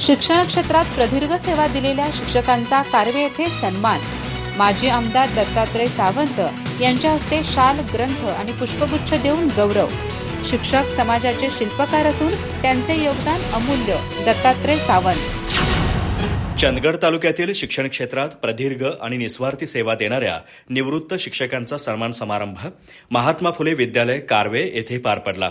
शिक्षण क्षेत्रात प्रदीर्घ सेवा दिलेल्या शिक्षकांचा कारवे येथे सन्मान. माजी आमदार दत्तात्रय सावंत यांच्या हस्ते शाल ग्रंथ आणि पुष्पगुच्छ देऊन गौरव. शिक्षक समाजाचे शिल्पकार असून त्यांचे योगदान अमूल्य दत्तात्रय सावंत. चंदगड तालुक्यातील शिक्षण क्षेत्रात प्रदीर्घ आणि निस्वार्थी सेवा देणाऱ्या निवृत्त शिक्षकांचा सन्मान समारंभ महात्मा फुले विद्यालय कारवे येथे पार पडला.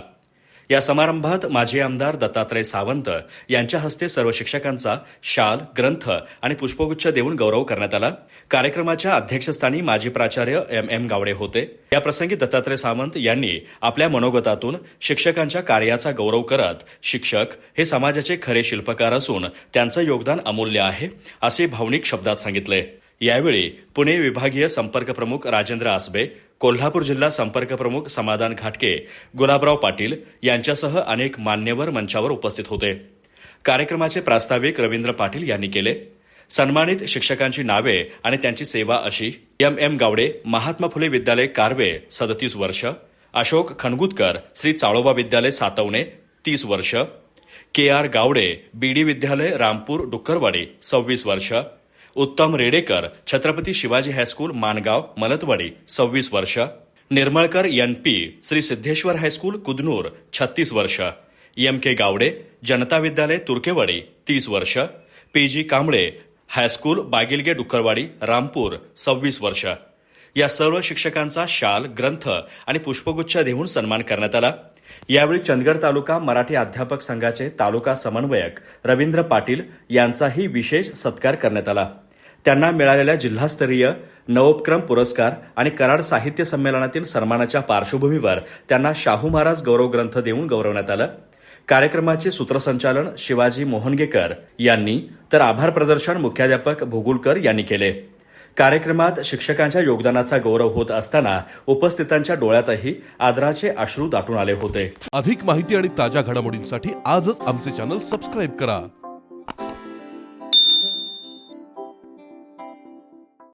या समारंभात माजी आमदार दत्तात्रय सावंत यांच्या हस्ते सर्व शिक्षकांचा शाल ग्रंथ आणि पुष्पगुच्छ देऊन गौरव करण्यात आला. कार्यक्रमाच्या अध्यक्षस्थानी माजी प्राचार्य एम एम गावडे होते. या प्रसंगी दत्तात्रय सावंत यांनी आपल्या मनोगतातून शिक्षकांच्या कार्याचा गौरव करत शिक्षक हे समाजाचे खरे शिल्पकार असून त्यांचं योगदान अमूल्य आहे असे भावनिक शब्दात सांगितले. यावेळी पुणे विभागीय संपर्क प्रमुख राजेंद्र आसबे कोल्हापूर जिल्हा संपर्कप्रमुख समाधान घाटके गुलाबराव पाटील यांच्यासह अनेक मान्यवर मंचावर उपस्थित होते. कार्यक्रमाचे प्रास्ताविक रवींद्र पाटील यांनी केले. सन्मानित शिक्षकांची नावे आणि त्यांची सेवा अशी एम एम गावडे महात्मा फुले विद्यालय कारवे सदतीस वर्ष. अशोक खणगुतकर श्री चाळोबा विद्यालय सातवणे तीस वर्ष. K R Gawade B D विद्यालय रामपूर डुक्करवाडी सव्वीस वर्ष. उत्तम रेडेकर छत्रपती शिवाजी हायस्कूल मानगाव मलतवाडी सव्वीस वर्ष. Nirmalkar N P Shri Siddheshwar high school Kudnur छत्तीस वर्ष. एम के गावडे जनता विद्यालय तुर्केवाडी तीस वर्ष. P G Kamble high school Bagilage Dukkarwadi Rampur सव्वीस वर्ष. या सर्व शिक्षकांचा शाल ग्रंथ आणि पुष्पगुच्छ देऊन सन्मान करण्यात आला. यावेळी चंदगड तालुका मराठी अध्यापक संघाचे तालुका समन्वयक रवींद्र पाटील यांचाही विशेष सत्कार करण्यात आला. त्यांना मिळालेल्या जिल्हास्तरीय नवोपक्रम पुरस्कार आणि कराड साहित्य संमेलनातील सन्मानाच्या पार्श्वभूमीवर त्यांना शाहू महाराज गौरव ग्रंथ देऊन गौरवण्यात आलं. कार्यक्रमाचे सूत्रसंचालन शिवाजी मोहनगेकर यांनी तर आभार प्रदर्शन मुख्याध्यापक भुगुलकर यांनी केले. कार्यक्रमात शिक्षकांच्या योगदानाचा गौरव होत असताना उपस्थितांच्या डोळ्यातही आदराचे अश्रू दाटून आले होते. अधिक माहिती आणि ताज्या घडामोडींसाठी आजच आमचे चॅनल सबस्क्राईब करा.